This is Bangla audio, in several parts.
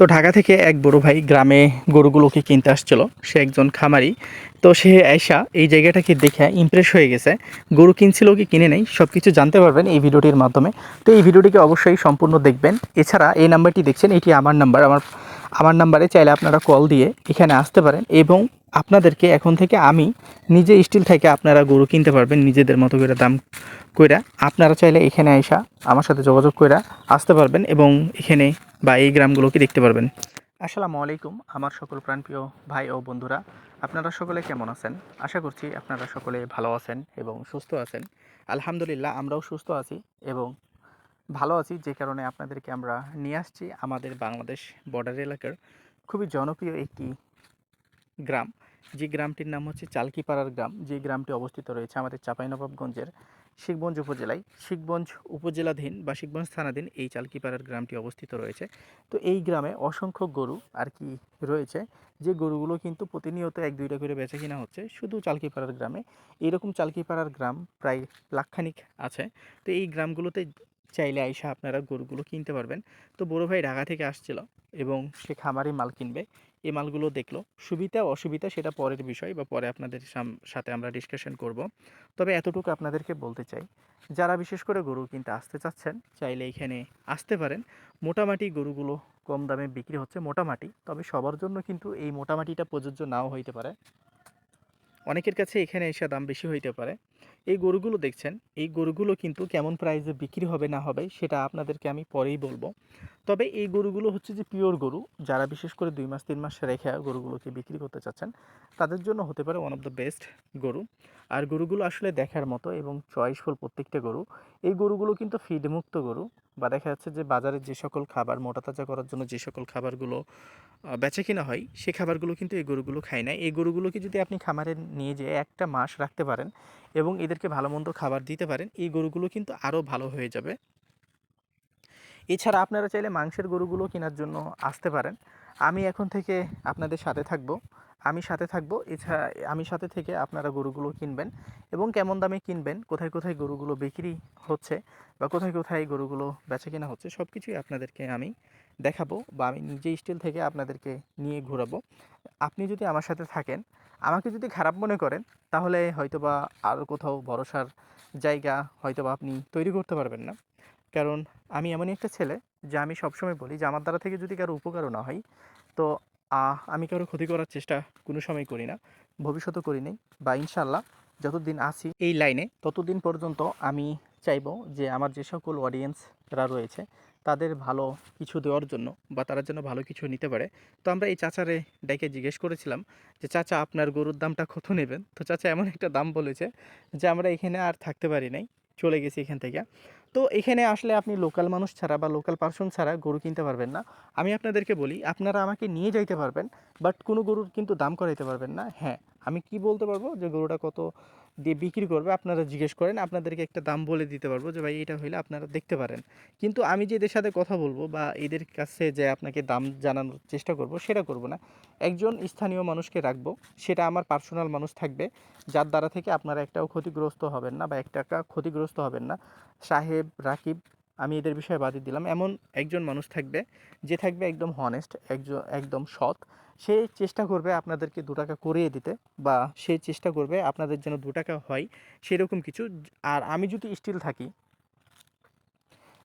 তো ঢাকা থেকে এক বড় ভাই গ্রামে গরুগুলোকে কিনতে আসছিল। সে একজন খামারি। তো সে আয়সা এই জায়গাটাকে দেখে ইমপ্রেস হয়ে গেছে। গরু কিনছিল কি কিনে নেই সব কিছু জানতে পারবেন এই ভিডিওটির মাধ্যমে। তো এই ভিডিওটিকে অবশ্যই সম্পূর্ণ দেখবেন। এছাড়া এই নাম্বারটি দেখছেন, এটি আমার নাম্বার। আমার আমার নাম্বারে চাইলে আপনারা কল দিয়ে এখানে আসতে পারেন এবং আপনাদেরকে এখন থেকে আমি নিজে স্টিল থেকে আপনারা গরু কিনতে পারবেন, নিজেদের মতো করে দাম কইরা। আপনারা চাইলে এখানে আইসা আমার সাথে যোগাযোগ কইরা আসতে পারবেন এবং এখানে বা এই গ্রামগুলোকে দেখতে পারবেন। আসসালামু আলাইকুম, আমার সকল প্রাণপ্রিয় ভাই ও বন্ধুরা, আপনারা সকলে কেমন আছেন? আশা করছি আপনারা সকলে ভালো আছেন এবং সুস্থ আছেন। আলহামদুলিল্লাহ, আমরাও সুস্থ আছি এবং ভালো আছি, যে কারণে আপনাদেরকে আমরা নিয়ে আসছি আমাদের বাংলাদেশ বর্ডার এলাকার খুবই জনপ্রিয় একটি গ্রাম, যে গ্রামটির নাম হচ্ছে চালকিপাড়ার গ্রাম, যে গ্রামটি অবস্থিত রয়েছে আমাদের চাঁপাইনবাবগঞ্জের শিখগঞ্জ উপজেলায়। শিখগঞ্জ উপজেলাধীন বা শিখগঞ্জ থানাধীন এই চালকিপাড়ার গ্রামটি অবস্থিত রয়েছে। তো এই গ্রামে অসংখ্য গরু আর কি রয়েছে। যে গরুগুলো কিন্তু প্রতিনিয়ত এক, দুইটা করে বেচা কিনা হচ্ছে, শুধু চালকিপাড়ার গ্রামে। এইরকম চালকিপাড়ার গ্রাম প্রায় লাখখানিক আছে। তো এই গ্রামগুলোতে চাইলে আইসা আপনারা গরুগুলো কিনতে পারবেন। তো বড় ভাই ঢাকা থেকে আসছিল এবং সে খামারি মাল কিনবে। এই মালগুলো দেখল। সুবিধা, অসুবিধা সেটা পরের বিষয় বা পরে আপনাদের সাথে আমরা ডিসকাশন করব। তবে এতটুকু আপনাদেরকে বলতে চাই, যারা বিশেষ করে গরু কিনতে আসতে চাচ্ছেন, চাইলে এখানে আসতে পারেন। মোটামাটি গরুগুলো কম দামে বিক্রি হচ্ছে মোটামাটি, তবে সবার জন্য কিন্তু এই মোটামাটিটা প্রযোজ্য নাও হইতে পারে। অনেকের কাছে এখানে এসে দাম বেশি হইতে পারে। এই গরুগুলো দেখছেন, এই গরুগুলো কিন্তু কেমন প্রাইসে বিক্রি হবে না হবে সেটা আপনাদেরকে আমি পরেই বলব। তবে এই গরুগুলো হচ্ছে যে পিওর গরু, যারা বিশেষ করে দুই মাস, তিন মাস রেখে গরুগুলোকে বিক্রি করতে চাচ্ছেন, তাদের জন্য হতে পারে ওয়ান অফ দ্য বেস্ট গরু। আর গরুগুলো আসলে দেখার মতো এবং চয়েসফুল প্রত্যেকটা গরু, এই গরুগুলো কিন্তু ফিডমুক্ত গরু। বা দেখা যাচ্ছে যে বাজারে যে সকল খাবার, মোটা তাজা করার জন্য যে সকল খাবারগুলো বেচা কিনা হয় সেই খাবারগুলো কিন্তু এই গরুগুলো খায় না। এই গরুগুলোকে যদি আপনি খামারে নিয়ে যেয়ে একটা মাস রাখতে পারেন এবং এদেরকে ভালো মন্দ খাবার দিতে পারেন, এই গরুগুলো কিন্তু আরও ভালো হয়ে যাবে। এছাড়া আপনারা চাইলে মাংসের গরুগুলো কেনার জন্য আসতে পারেন। আমি এখন থেকে আপনাদের সাথে থাকব। আমি সাথে থাকব। এছাড়া আমি সাথে থেকে আপনারা গরুগুলো কিনবেন এবং কেমন দামে কিনবেন, কোথায় কোথায় গরুগুলো বিক্রি হচ্ছে বা কোথায় কোথায় গরুগুলো বেচা কেনা হচ্ছে সব কিছুই আপনাদেরকে আমি দেখাবো বা আমি নিজে স্টিল থেকে আপনাদেরকে নিয়ে ঘোরাবো। আপনি যদি আমার সাথে থাকেন, আমাকে যদি খারাপ মনে করেন, তাহলে হয়তোবা আর কোথাও ভরসার জায়গা হয়তোবা আপনি তৈরি করতে পারবেন না। কারণ আমি এমনই একটা ছেলে, যে আমি সবসময় বলি যে আমার দ্বারা থেকে যদি কারও উপকারও না হয়, তো আমি কারও ক্ষতি করার চেষ্টা কোনো সময় করি না। ভবিষ্যতে করি নাই। বা ইনশাল্লাহ যতদিন আছি এই লাইনে, ততদিন পর্যন্ত আমি চাইব যে আমার যে সকল অডিয়েন্সরা রয়েছে, তাদের ভালো কিছু দেওয়ার জন্য বা তারা যেন ভালো কিছু নিতে পারে। তো আমরা এই চাচারে ডেকে জিজ্ঞেস করেছিলাম যে, চাচা, আপনার গরুর দামটা কত নেবেন? তো চাচা এমন একটা দাম বলেছে যে, আমরা এখানে আর থাকতে পারি নাই। চলে গেছি এখান থেকে। তো এখানে আসলে আপনি লোকাল মানুষ ছাড়া বা লোকাল পার্সন ছাড়া গরু কিনতে পারবেন না। আমি আপনাদেরকে বলি, আপনারা আমাকে নিয়ে যাইতে পারবেন বাট কোনো গরুর কিন্তু দাম করাইতে পারবেন না। হ্যাঁ আমি কি বলতে পারব যে গরুটা কত দিয়ে বিক্রি করবে? আপনারা জিজ্ঞেস করেন, আপনাদেরকে একটা দাম বলে দিতে পারব যে, ভাই, এটা হইলে আপনারা দেখতে পারেন। কিন্তু আমি যে এদের সাথে কথা বলব বা এদের কাছে যে আপনাকে দাম জানানোর চেষ্টা করব, সেটা করব না। একজন স্থানীয় মানুষকে রাখব, সেটা আমার পার্সোনাল মানুষ থাকবে, যার দ্বারা থেকে আপনারা একটাও ক্ষতিগ্রস্ত হবেন না বা এক টাকা ক্ষতিগ্রস্ত হবেন না। সাহেব, রাকিব আমি এদের বিষয়ে বাদই দিলাম। এমন একজন মানুষ থাকবে, যে থাকবে একদম হনেস্ট একজন একদম সৎ। সে চেষ্টা করবে আপনাদেরকে দু টাকা করিয়ে দিতে বা সে চেষ্টা করবে আপনাদের যেন দু টাকা হয় সেরকম কিছু। আর আমি যদি স্টিল থাকি,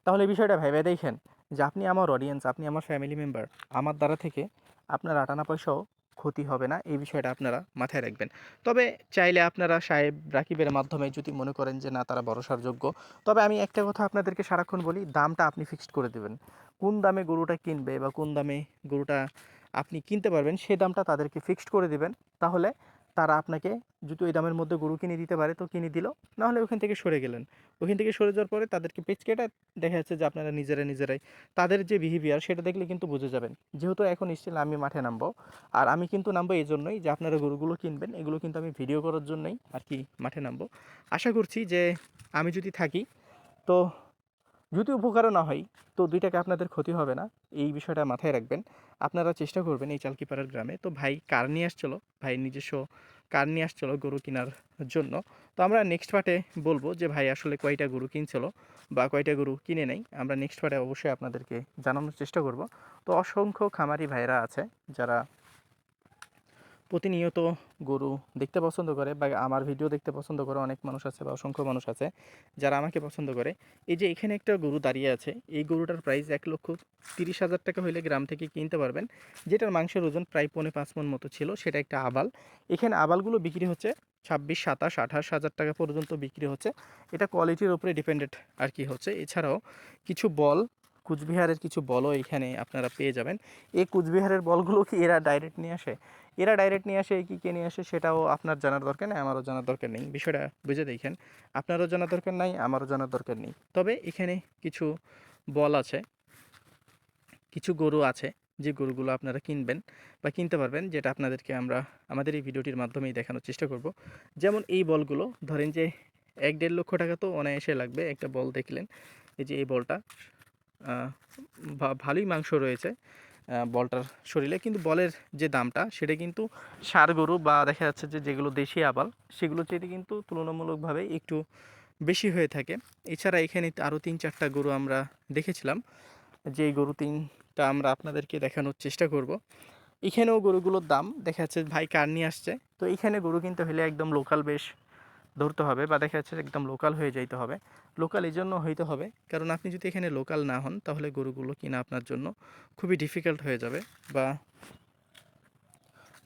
তাহলে বিষয়টা ভেবে দেখেন যে আপনি আমার অডিয়েন্স আপনি আমার ফ্যামিলি মেম্বার আমার দ্বারা থেকে আপনার আটানা পয়সাও ক্ষতি হবে না, এই বিষয়টা আপনারা মাথায় রাখবেন। তবে চাইলে আপনারা সাহেব রাকিবের মাধ্যমে যদি মনে করেন যে না, তারা ভরসার যোগ্য, তবে আমি একটা কথা আপনাদেরকে সারাক্ষণ বলি, দামটা আপনি ফিক্সড করে দেবেন। কোন দামে গরুটা কিনবে বা কোন দামে গরুটা আপনি কিনতে পারবেন, সে দামটা তাদেরকে ফিক্সড করে দেবেন, তাহলে তারা আপনাকে যদি ওই দামের মধ্যে গরু কিনে দিতে পারে। তো কিনে দিল, নাহলে ওখান থেকে সরে গেলেন। ওখান থেকে সরে যাওয়ার পরে তাদেরকে পেচ কেটে দেখা যাচ্ছে যে আপনারা নিজেরা নিজেরাই তাদের যে বিহেভিয়ার সেটা দেখলে কিন্তু বুঝে যাবেন। যেহেতু এখন স্টিল আমি মাঠে নামবো, আর আমি কিন্তু নামবো এই জন্যই যে আপনারা গরুগুলো কিনবেন, এগুলো কিন্তু আমি ভিডিও করার জন্যই আর কি মাঠে নামবো। আশা করছি যে আমি যদি থাকি, তো যদি উপকারও না হয়, তো দুই টাকা আপনাদের ক্ষতি হবে না। এই বিষয়টা মাথায় রাখবেন। আপনারা চেষ্টা করবেন এই চালকিপাড়ার গ্রামে। তো ভাই কার নিয়ে আসছিল? ভাই নিজস্ব কার নিয়ে আসছিল গরু কেনার জন্য? তো আমরা নেক্সট পার্টে বলব যে ভাই আসলে কয়টা গরু কিনছিল বা কয়টা গরু কিনে নেই আমরা নেক্সট পার্টে অবশ্যই আপনাদেরকে জানানোর চেষ্টা করব। তো অসংখ্য খামারি ভাইরা আছে যারা প্রতিনিয়ত গরু দেখতে পছন্দ করে বা আমার ভিডিও দেখতে পছন্দ করে অনেক মানুষ আছে বা অসংখ্য মানুষ আছে যারা আমাকে পছন্দ করে। এই যে এখানে একটা গরু দাঁড়িয়ে আছে, এই গরুটার প্রাইস এক লক্ষ তিরিশ হাজার টাকা হলে গ্রাম থেকে কিনতে পারবেন। যেটার মাংসের ওজন প্রায় পৌনে পাঁচ মন মতো ছিল, সেটা একটা আবাল। এখানে আবালগুলো বিক্রি হচ্ছে ছাব্বিশ, সাতাশ, আঠাশ হাজার টাকা পর্যন্ত বিক্রি হচ্ছে। এটা কোয়ালিটির উপরে ডিপেন্ডেন্ট আর কি হচ্ছে। এছাড়াও কিছু বল, কুচবিহারের কিছু বলও এখানে আপনারা পেয়ে যাবেন। এই কুচবিহারের বলগুলো কি এরা ডাইরেক্ট নিয়ে আসে? এরা ডাইরেক্ট নিয়ে আসে, কি, কে নিয়ে আসে সেটাও আপনার জানার দরকার নেই, আমারও জানার দরকার নেই। বিষয়টা বুঝে দেখেন, আপনারও জানার দরকার নাই, আমারও জানার দরকার নেই। তবে এখানে কিছু বল আছে, কিছু গরু আছে যে গরুগুলো আপনারা কিনবেন বা কিনতে পারবেন, যেটা আপনাদেরকে আমরা আমাদের এই ভিডিওটির মাধ্যমেই দেখানোর চেষ্টা করব। যেমন এই বলগুলো, ধরেন যে এক দেড় লক্ষ টাকা তো অনায়াসে লাগবে, একটা বল দেখলেন, এই যে এই বলটা ভালোই মাংস রয়েছে। বলটার শরীরে। কিন্তু বলের যে দামটা, সেটা কিন্তু ষাঁড় গরু বা দেখা যাচ্ছে যে যেগুলো দেশি আবাল, সেগুলো চেয়ে কিন্তু তুলনামূলকভাবে একটু বেশি হয়ে থাকে। এছাড়া এখানে আরও তিন চারটা গরু আমরা দেখেছিলাম। যে গরু তিনটা আমরা আপনাদেরকে দেখানোর চেষ্টা করব। এখানেও গরুগুলোর দাম, দেখা যাচ্ছে ভাই কার নিয়ে আসছে। তো এখানে গরু কিন্তু হলে একদম লোকাল বেশ ধরতে হবে বা দেখা যাচ্ছে একদম লোকাল হয়ে যাইতে হবে। লোকাল এই জন্য হইতে হবে, কারণ আপনি যদি এখানে লোকাল না হন, তাহলে গরুগুলো কিনা আপনার জন্য খুবই ডিফিকাল্ট হয়ে যাবে বা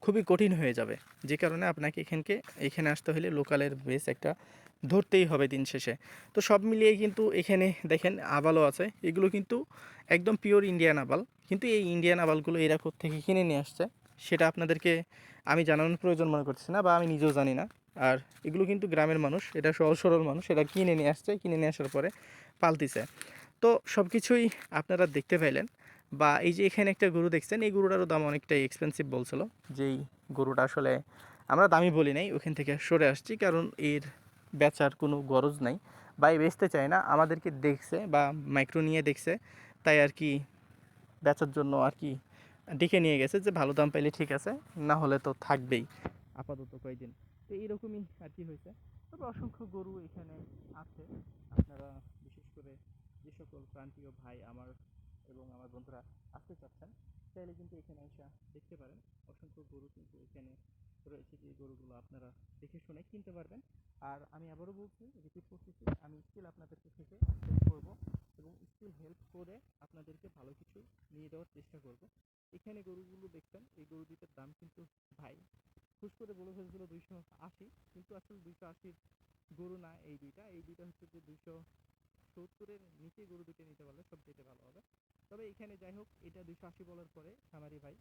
খুবই কঠিন হয়ে যাবে। যে কারণে আপনাকে এখানকে, এখানে আসতে হলে লোকালের বেস একটা ধরতেই হবে দিন শেষে। তো সব মিলিয়ে কিন্তু এখানে দেখেন আবালও আছে। এগুলো কিন্তু একদম পিওর ইন্ডিয়ান আবাল। কিন্তু এই ইন্ডিয়ান আবালগুলো এরা থেকে কিনে নিয়ে আসছে, সেটা আপনাদেরকে আমি জানানোর প্রয়োজন মনে করছি না বা আমি নিজেও জানি না। আর এগুলো কিন্তু গ্রামের মানুষ, এটা সহজ সরল মানুষ এটা কিনে নিয়ে আসছে, কিনে নিয়ে আসার পরে পালতিছে। তো সব কিছুই আপনারা দেখতে পাইলেন বা এই যে এখানে একটা গরু দেখছেন, এই গরুটারও দাম অনেকটাই এক্সপেন্সিভ বলছিল। যেই গরুটা আসলে আমরা দামি বলি নাই, ওখান থেকে সরে আসছি, কারণ এর বেচার কোনো গরজ নাই। বা এই বেচতে চায় না, আমাদেরকে দেখছে বা মাইক্রো নিয়ে দেখছে, তাই আর কি বেচার জন্য আর কি ডেকে নিয়ে গেছে যে ভালো দাম পাইলে ঠিক আছে, না হলে তো থাকবেই। আপাতত কয়েকদিন তো এইরকমই আর কি হয়েছে। তবে অসংখ্য গরু এখানে আছে। আপনারা বিশেষ করে যে সকল প্রান্তীয় ভাই আমার এবং আমার বন্ধুরা আসতে চাচ্ছেন, চাইলে কিন্তু এখানে এসে দেখতে পারেন। অসংখ্য গরু কিন্তু এখানে রয়েছে, যে গরুগুলো আপনারা দেখে শুনে কিনতে পারবেন। আর আমি আবারও বলছি রিপিট করতেছি, আমি স্টিল আপনাদেরকে থেকে হেল্প করব এবং স্টিল হেল্প করে আপনাদেরকে ভালো কিছু নিয়ে দেওয়ার চেষ্টা করব। এখানে গরুগুলো দেখছেন এই গরু দাম কিন্তু ভাই খুশ করে বলে ফেলছিল দুইশো আশি, কিন্তু আসলে দুইশো আশির গরু না এই দুইটা। এই দুইটা হচ্ছে যে দুইশো সত্তরের নিচে গরু দুটো নিতে পারলে সবচেয়ে ভালো হবে। তবে এখানে যাই হোক, এটা দুইশো আশি বলার পরে খামারি ভাই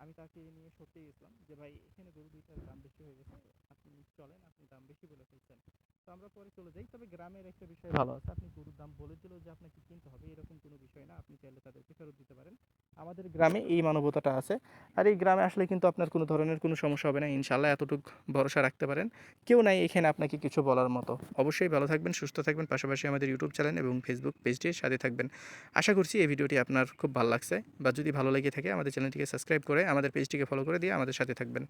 আমি তাকে নিয়ে সত্যি গেছিলাম যে, ভাই, এখানে গরু দুইটার দাম বেশি হয়ে গেছে। আপনি চলেন, আপনি দাম বেশি বলে ফেলছেন। তো আমরা পরে চলে যাই। তবে গ্রামের একটা বিষয় ভালো আছে। আপনি গরুর দাম বলে দিল যে আপনাকে কিনতে হবে, এরকম কোনো বিষয় না। আপনি চাইলে তাদেরকে ফেরত দিতে পারেন। আমাদের গ্রামে এই মানবতাটা আছে। আর এই গ্রামে আসলে কিন্তু আপনার কোনো ধরনের কোনো সমস্যা হবে না। ইনশাল্লাহ এতটুকু ভরসা রাখতে পারেন। কেউ নাই এখানে আপনাকে কিছু বলার মতো। অবশ্যই ভালো থাকবেন, সুস্থ থাকবেন। পাশাপাশি আমাদের ইউটিউব চ্যানেল এবং ফেসবুক পেজটির সাথে থাকবেন। আশা করছি এই ভিডিওটি আপনার খুব ভালো লাগছে। বা যদি ভালো লেগে থাকে, আমাদের চ্যানেলটিকে সাবস্ক্রাইব করে আমাদের পেজটিকে ফলো করে দিয়ে আমাদের সাথে থাকবেন।